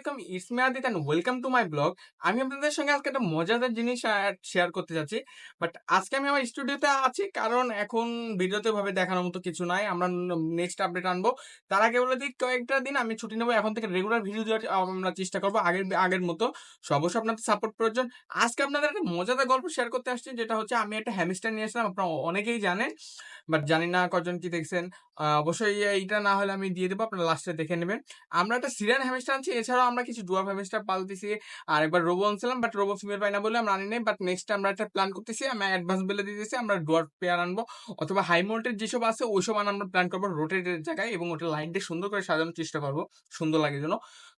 আলাইকুম it's me Adit and welcome to my blog আমি আপনাদের সঙ্গে আজকে একটা মজাদার জিনিস শেয়ার করতে যাচ্ছি। বাট আজকে আমি আমার স্টুডিওতে আছি কারণ এখন ভিডিওতে ভাবে দেখানোর মতো কিছু নাই। আমরা নেক্সট আপডেট আনব। তার আগে বলে দিই, কয়েকটা দিন আমি ছুটি নেব। এখন থেকে রেগুলার ভিডিও দেওয়ার আমরা চেষ্টা করব আগের আগের মতো। অবশ্যই আপনাদের সাপোর্ট প্রয়োজন আজকে আপনাদের একটা মজাদার গল্প শেয়ার করতে আসছি, যেটা হচ্ছে আমি একটা হ্যামিস্টার নিয়ে আসলাম আপনারা অনেকেই জানেন বাট জানি না কজন কি দেখছেন। অবশ্যই এইটা না হলে আমি দিয়ে দেবো। আপনারা লাস্টে দেখে নেবেন। আমরা একটা সিরিয়ান হ্যামস্টার আনছি। এছাড়াও আমরা কিছু ডুয়ার হ্যামস্টার পালতেছি আর একবার রোবো আনছিলাম বাট রোবো ফিমেল পাই না বলে আমরা আনি নাই বাট নেক্সট আমরা একটা প্ল্যান করতেছি, আমি অ্যাডভান্স বেলে দিতেছি, আমরা ডুয়ার পেয়ার আনব। অথবা হাই মোল্টের যেসব আছে, ওইসব আন আমরা প্ল্যান করব রোটেটের জায়গায় এবং ওটা লাইট দিয়ে সুন্দর করে সাজানোর চেষ্টা করব, সুন্দর লাগে জন্য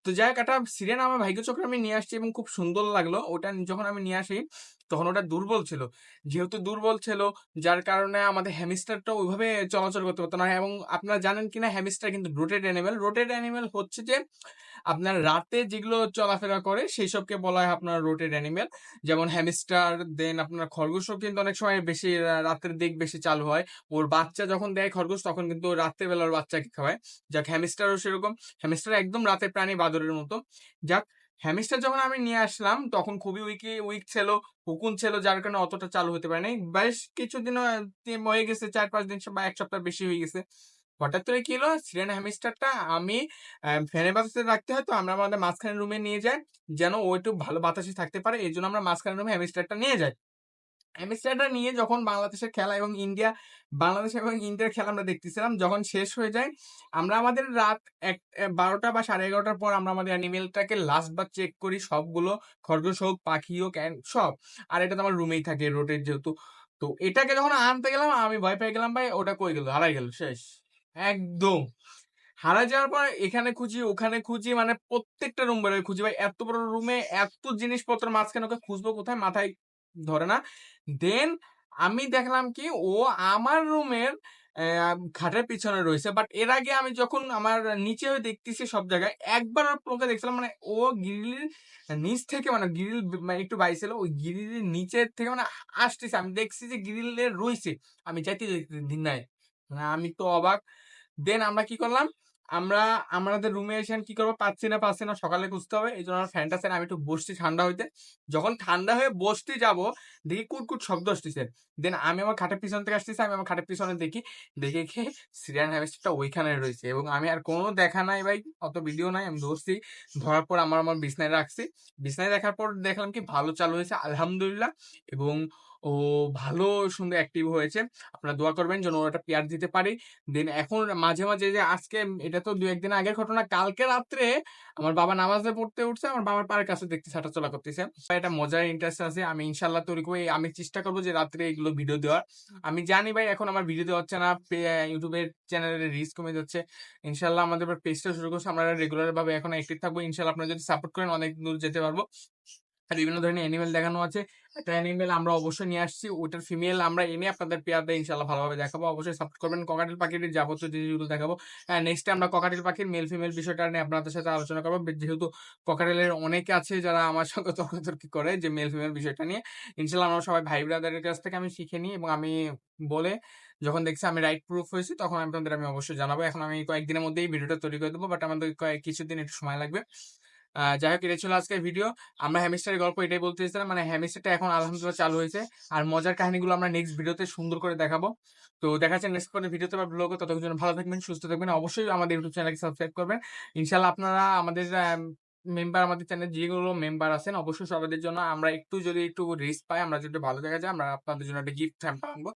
তো যাই একটা সিরিয়ান আমার ভাগ্য চক্র আমি নিয়ে আসছি এবং খুব সুন্দর লাগল। ওটা যখন আমি নিয়ে আসি, তখন ওটা দুর্বল ছিল। যেহেতু দুর্বল ছিল, যার কারণে আমাদের হ্যামিস্টারটা ওইভাবে চলাচল করতে পারতো না এবং আপনারা জানেন কিনা হ্যামিস্টার কিন্তু রোটেড অ্যানিমেল রোটেড অ্যানিমেল হচ্ছে যে আপনার রাতে যেগুলো চলাফেরা করে সেই সবকে বলা হয় আপনার রোটেড অ্যানিমেল যেমন হ্যামিস্টার দেন আপনার খরগোশও কিন্তু অনেক সময় বেশি রাতের দিক বেশি চালু হয়। ওর বাচ্চা যখন দেয় খরগোশ, তখন কিন্তু রাত্রে বেলার বাচ্চাকে খাওয়ায়। যাক হ্যামিস্টারও সেরকম। হ্যামিস্টার একদম রাতের প্রাণী বাদরের মতো। যাক হ্যামিস্টার যখন আমি নিয়ে আসলাম, তখন খুবই উইকি উইক ছিল হুকুন ছিল, যার কারণে অতটা চালু হতে পারে নাই বেশ কিছুদিন হয়ে গেছে, চার, পাঁচ দিন বা এক সপ্তাহ বেশি হয়ে গেছে। হঠাৎ করে কি হলো? সিরিয়ান হ্যামিস্টারটা আমি ফ্যানের বাতাসে রাখতে হয়, তো আমরা আমাদের মাঝখানে রুমে নিয়ে যাই, যেন ও একটু ভালো বাতাসে থাকতে পারে, এই জন্য আমরা মাঝখানে রুমে হ্যামিস্টারটা নিয়ে যাই। হ্যামিস্টারটা নিয়ে যখন বাংলাদেশের খেলা এবং ইন্ডিয়া, বাংলাদেশ এবং ইন্ডিয়ার খেলা আমরা দেখতেছিলাম, যখন শেষ হয়ে যায়, আমরা আমাদের রাত এক বারোটা বা সাড়ে এগারোটার পর আমরা আমাদের অ্যানিমেলটাকে লাস্ট বার চেক করি, সবগুলো খরগোশ হোক, পাখি হোক সব। আর এটা তো আমার রুমেই থাকে রোটের যেহেতু। তো এটাকে যখন আনতে গেলাম, আমি ভয় পেয়ে গেলাম, ভাই, ওটা কই গেল? হারাই গেল, শেষ। একদম। হারা যাওয়ার পর এখানে খুঁজি, ওখানে খুঁজি মানে প্রত্যেকটা রুম বেরোয় খুঁজি। ভাই, এত বড় রুমে এত জিনিসপত্র মাঝখানে ওকে খুঁজবো কোথায়? মাথায় ধরে না। দেন আমি দেখলাম কি, ও আমার রুমের খাটের পিছনে রয়েছে। বাট এর আগে আমি যখন আমার নিচে হয়ে দেখতেছি সব জায়গায়, একবার ওকে দেখছিলাম মানে ও গ্রিলের নিচ থেকে মানে গ্রিল মানে একটু বাইছিল ওই গ্রিলের নিচের থেকে মানে আসতেছে। আমি দেখছি যে গ্রিলে রয়েছে। আমি যাইতে নাই। মানে আমি তো অবাক। দেন আমরা কি করলাম? আমরা, আমাদের রুমে এসে কি করব? পাচ্ছি না পাচ্ছি না, সকালে খুঁজতে হবে। এই জন্য আমার ফ্যানটা স্যার আমি একটু বসছি ঠান্ডা হইতে। যখন ঠান্ডা হয়ে বসতে যাব, দেখি কুটকুট শব্দ আসতেছে। দেন আমি আমার খাটের পিছন থেকে আসতেছি, আমি আমার খাটের পিছনে দেখি, দেখে খেয়ে সিরিয়ান হ্যামস্টারটা ওইখানে রয়েছে এবং আমি আর কোনো দেখা নাই ভাই, অত ভিডিও নাই, আমি ধরছি। ধরার পর আমার আমার বিছনায় রাখছি। বিছনায় দেখার পর দেখলাম কি ভালো চালু হয়েছে, আলহামদুলিল্লাহ। এবং ও ভালো সুন্দর অ্যাক্টিভ হয়েছে। আপনারা দোয়া করবেন যেন ওটা পেয়ার দিতে পারি। দেন এখন মাঝে মাঝে যে আজকে, এটা তো দু একদিন আগের ঘটনা, কালকে রাত্রে আমার বাবা নামাজে পড়তে উঠছে, আমার বাবার পায়ের কাছে দেখতে হাঁটা চলা করতেছে। এটা মজার ইন্টারেস্ট আছে, আমি ইনশাল্লাহ তৈরি করে, আমি চেষ্টা করব যে রাত্রে এগুলো ভিডিও দেওয়ার। আমি জানি ভাই, এখন আমার ভিডিও দেওয়া হচ্ছে না ইউটিউবের চ্যানেলের রিস্ক কমে যাচ্ছে। ইনশাল্লাহ আমাদের পেজটা শুরু করছে, আমরা রেগুলার ভাবে এখন অ্যাক্টিভ থাকব। ইনশাল্লাহ আপনারা যদি সাপোর্ট করেন, অনেক দূর যেতে পারব। আর বিভিন্ন ধরনের অ্যানিমেল দেখানো আছে। একটা অ্যানিমেল আমরা অবশ্যই নিয়ে আসছি, ওটার ফিমেল আমরা এনে আপনাদের পেয়ারটা ইনশাল্লাহ ভালোভাবে দেখাবো। অবশ্যই সাপোর্ট করবেন ককাটেল পাখির যাবতীয় জিনিসগুলো দেখাবো। হ্যাঁ নেক্সট আমরা ককাটেল পাখির মেল ফিমেল বিষয়টা নিয়ে আপনাদের সাথে আলোচনা করব। যেহেতু ককাটেলের অনেকে আছে যারা আমার সঙ্গে তর্কাতর্কি করে যে মেল ফিমেল বিষয়টা নিয়ে ইনশাল্লাহ আমরা সবাই ভাই ব্রাদারের কাছ থেকে আমি শিখে নিই এবং আমি বলে যখন দেখছি আমি রাইট প্রুফ হয়েছি, তখন আপনাদের আমি অবশ্যই জানাব। এখন আমি কয়েকদিনের মধ্যেই ভিডিওটা তৈরি করে দেবো বাট আমাদের কয়েক, কিছুদিন একটু সময় লাগবে। যাই হোক এটা ছিল আজকের ভিডিও আমরা হ্যামিস্টারের গল্প এটাই বলতে চাইছিলাম মানে হ্যামিস্টারটা এখন আলহামদুলিল্লাহ চালু হয়েছে। আর মজার কাহিনীগুলো আমরা নেক্সট ভিডিওতে সুন্দর করে দেখাবো। তো দেখা যাচ্ছে নেক্সট কোনো ভিডিওতে বা ব্লগে ততক্ষণ ভালো থাকবেন, সুস্থ থাকবেন। অবশ্যই আমাদের ইউটিউব চ্যানেলকে সাবস্ক্রাইব করবেন। ইনশাল্লাহ আপনারা আমাদের মেম্বার আমাদের চ্যানেল যেগুলো মেম্বার আছেন, অবশ্যই সবাদের জন্য আমরা একটু যদি একটু রিস্ক পাই, আমরা যদি ভালো জায়গায় যাই, আমরা আপনাদের জন্য একটা গিফট হ্যাম্পার আনব।